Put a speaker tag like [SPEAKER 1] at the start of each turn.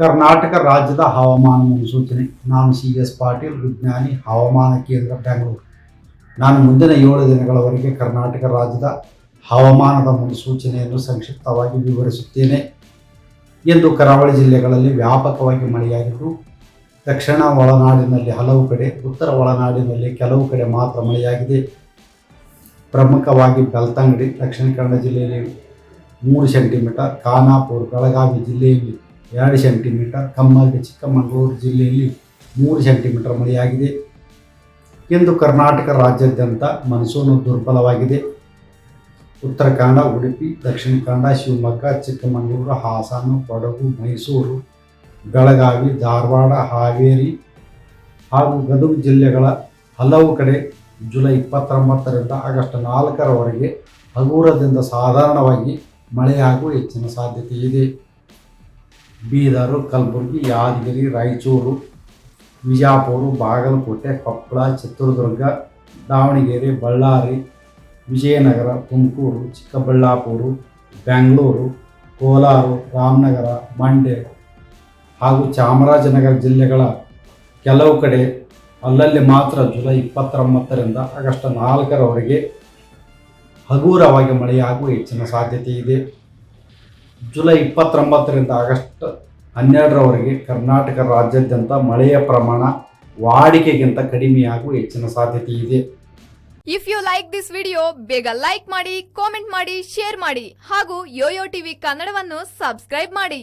[SPEAKER 1] ಕರ್ನಾಟಕ ರಾಜ್ಯದ ಹವಾಮಾನ ಮುನ್ಸೂಚನೆ. ನಾನು ಸಿ ಎಸ್ ಪಾಟೀಲ್, ವಿಜ್ಞಾನಿ, ಹವಾಮಾನ ಕೇಂದ್ರ, ಬೆಂಗಳೂರು. ನಾನು ಮುಂದಿನ ಏಳು ದಿನಗಳವರೆಗೆ ಕರ್ನಾಟಕ ರಾಜ್ಯದ ಹವಾಮಾನದ ಮುನ್ಸೂಚನೆಯನ್ನು ಸಂಕ್ಷಿಪ್ತವಾಗಿ ವಿವರಿಸುತ್ತೇನೆ. ಎಂದು ಕರಾವಳಿ ಜಿಲ್ಲೆಗಳಲ್ಲಿ ವ್ಯಾಪಕವಾಗಿ ಮಳೆಯಾಗಿದ್ದು, ದಕ್ಷಿಣ ಒಳನಾಡಿನಲ್ಲಿ ಹಲವು ಕಡೆ, ಉತ್ತರ ಒಳನಾಡಿನಲ್ಲಿ ಕೆಲವು ಕಡೆ ಮಾತ್ರ ಮಳೆಯಾಗಿದೆ. ಪ್ರಮುಖವಾಗಿ ಬೆಳ್ತಂಗಡಿ, ದಕ್ಷಿಣ ಕನ್ನಡ ಜಿಲ್ಲೆಯಲ್ಲಿ ಮೂರು ಸೆಂಟಿಮೀಟರ್, ಖಾನಾಪುರ, ಬೆಳಗಾವಿ ಜಿಲ್ಲೆಯಲ್ಲಿ ಎರಡು ಸೆಂಟಿಮೀಟರ್ ಕಮ್ಮರ್ಗಿ ಚಿಕ್ಕಮಗಳೂರು ಜಿಲ್ಲೆಯಲ್ಲಿ ಮೂರು ಸೆಂಟಿಮೀಟರ್ ಮಳೆಯಾಗಿದೆ. ಇಂದು ಕರ್ನಾಟಕ ರಾಜ್ಯಾದ್ಯಂತ ಮನ್ಸೂನು ದುರ್ಬಲವಾಗಿದೆ. ಉತ್ತರ ಕನ್ನಡ, ಉಡುಪಿ, ದಕ್ಷಿಣ ಕನ್ನಡ, ಶಿವಮೊಗ್ಗ, ಚಿಕ್ಕಮಗಳೂರು, ಹಾಸನ, ಕೊಡಗು, ಮೈಸೂರು, ಬೆಳಗಾವಿ, ಧಾರವಾಡ, ಹಾವೇರಿ ಹಾಗೂ ಗದಗ ಜಿಲ್ಲೆಗಳ ಹಲವು ಕಡೆ ಜುಲೈ ಇಪ್ಪತ್ತೊಂಬತ್ತರಿಂದ ಆಗಸ್ಟ್ ನಾಲ್ಕರವರೆಗೆ ಹಗುರದಿಂದ ಸಾಧಾರಣವಾಗಿ ಮಳೆಯಾಗುವ ಹೆಚ್ಚಿನ ಸಾಧ್ಯತೆ ಇದೆ. ಬೀದರು, ಕಲಬುರಗಿ, ಯಾದಗಿರಿ, ರಾಯಚೂರು ವಿಜಯಪುರ ಬಾಗಲಕೋಟೆ, ಕೊಪ್ಪಳ, ಚಿತ್ರದುರ್ಗ, ದಾವಣಗೆರೆ, ಬಳ್ಳಾರಿ, ವಿಜಯನಗರ, ತುಮಕೂರು, ಚಿಕ್ಕಬಳ್ಳಾಪುರ, ಬೆಂಗಳೂರು, ಕೋಲಾರ, ರಾಮನಗರ, ಮಂಡ್ಯ ಹಾಗೂ ಚಾಮರಾಜನಗರ ಜಿಲ್ಲೆಗಳ ಕೆಲವು ಕಡೆ ಅಲ್ಲಲ್ಲಿ ಮಾತ್ರ ಜುಲೈ ಇಪ್ಪತ್ತೊಂಬತ್ತರಿಂದ ಆಗಸ್ಟ್ ನಾಲ್ಕರವರೆಗೆ ಹಗುರವಾಗಿ ಮಳೆಯಾಗುವ ಹೆಚ್ಚಿನ ಸಾಧ್ಯತೆ ಇದೆ. ಜುಲೈ ಇಪ್ಪತ್ತೊಂಬತ್ತರಿಂದ ಆಗಸ್ಟ್ ಹನ್ನೆರಡರವರೆಗೆ ಕರ್ನಾಟಕ ರಾಜ್ಯಾದ್ಯಂತ ಮಳೆಯ ಪ್ರಮಾಣ ವಾಡಿಕೆಗಿಂತ ಕಡಿಮೆಯಾಗುವ ಹೆಚ್ಚಿನ ಸಾಧ್ಯತೆ ಇದೆ.
[SPEAKER 2] If you like this video ಬೇಗ ಲೈಕ್ ಮಾಡಿ ಕಾಮೆಂಟ್ ಮಾಡಿ ಶೇರ್ ಮಾಡಿ ಹಾಗೂ ಯೋಯೋ ಟಿವಿ ಕನ್ನಡವನ್ನು ಸಬ್ಸ್ಕ್ರೈಬ್ ಮಾಡಿ.